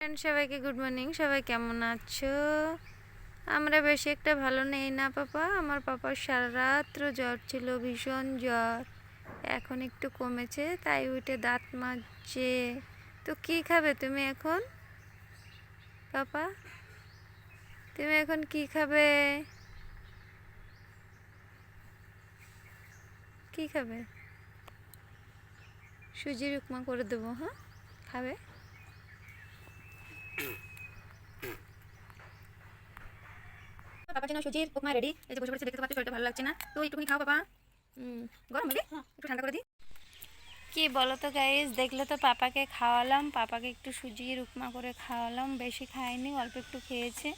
Friend সবাইকে good morning সবাই কেমন আছো? আমরা বেশি একটা ভালো নেই না, পাপা? আমার পাপার সারা রাত্র জ্বর ছিল, ভীষণ জ্বর। এখন একটু কমেছে, তাই উঠে দাঁত মাজছে। তো কি খাবে তুমি এখন? পাপা? তুমি এখন কি খাবে? কি খাবে? সুজির উপমা করে দেবো হ্যাঁ? খাবে? পাপার জন্য সুজির উপমা রেডি এই যে বসে পড়েছে দেখতে পাচ্ছ, শরীরটা ভালো লাগছে না। তো একটুখানি খাও, বাবা। গরম হবে একটু ঠান্ডা করে দিই কি বলো তো গাইজ দেখলে তো পাপাকে খাওয়ালাম। পাপাকে একটু সুজির উপমা করে খাওয়ালাম। বেশি খায়নি, অল্প একটু খেয়েছে।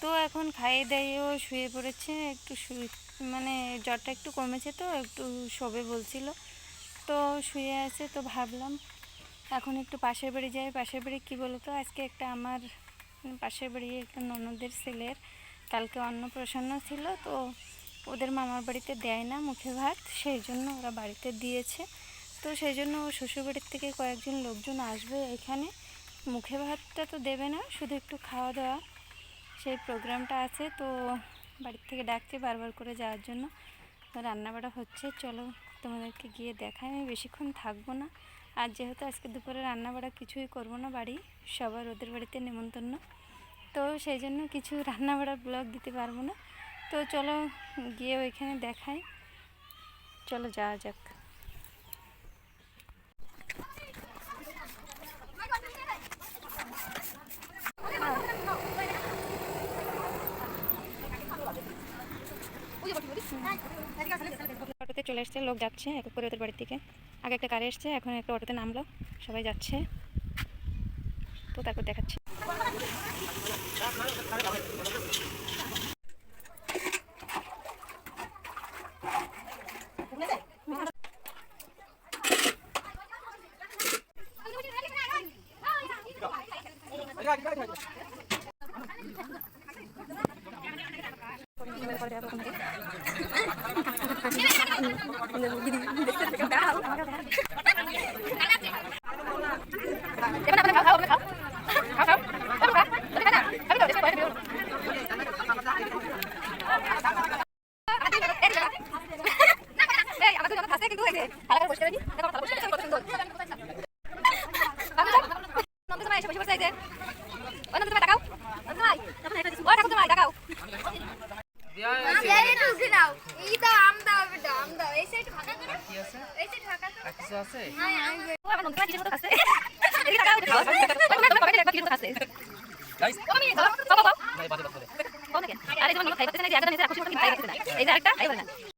তো এখন খাইয়ে দাইয়েও শুয়ে পড়েছে। একটু মানে জ্বরটা একটু কমেছে তো, একটু শোবে বলছিল। তো শুয়ে আছে, তো ভাবলাম এখন একটু পাশের বাড়ি যাই। পাশের বাড়ি কী বলো তো আজকে একটা আমার, পাশের বাড়ি একটা ননদের ছেলের। কালকে অন্নপ্রাশন ছিল, তো ওদের মামার বাড়িতে দেয় না মুখে ভাত, সেই জন্য ওরা বাড়িতে দিয়েছে। তো সেই জন্য শ্বশুরবাড়ির থেকে কয়েকজন লোকজন আসবে এখানে। মুখে ভাতটা তো দেবে না, শুধু একটু খাওয়া দাওয়া। সেই প্রোগ্রামটা আছে, তো বাড়ির থেকে ডাকছে বারবার করে যাওয়ার জন্য। রান্নাবাড়া হচ্ছে, চলো তোমাদেরকে গিয়ে দেখাই, আমি বেশিক্ষণ থাকব না। আর যেহেতু আজকে দুপুরে রান্নাবাড়া কিছুই করব না বাড়ি, সবার ওদের বাড়িতে নেমন্তন্ন। তো সেই জন্য কিছু রান্নাবাড়ার ব্লগ দিতে পারব না। তো চলো গিয়ে ওইখানে দেখাই। চলো যাওয়া যাক। অটোতে চলে এসছে, লোক যাচ্ছে এক করে ওদের বাড়ির থেকে আগে একটা কারে এসছে, এখন একটা অটোতে নামলো, সবাই যাচ্ছে। তো তারপর দেখাচ্ছি। এই একটু দাও, বেটা, আম দাও। এই side এই আমি এই যে একটা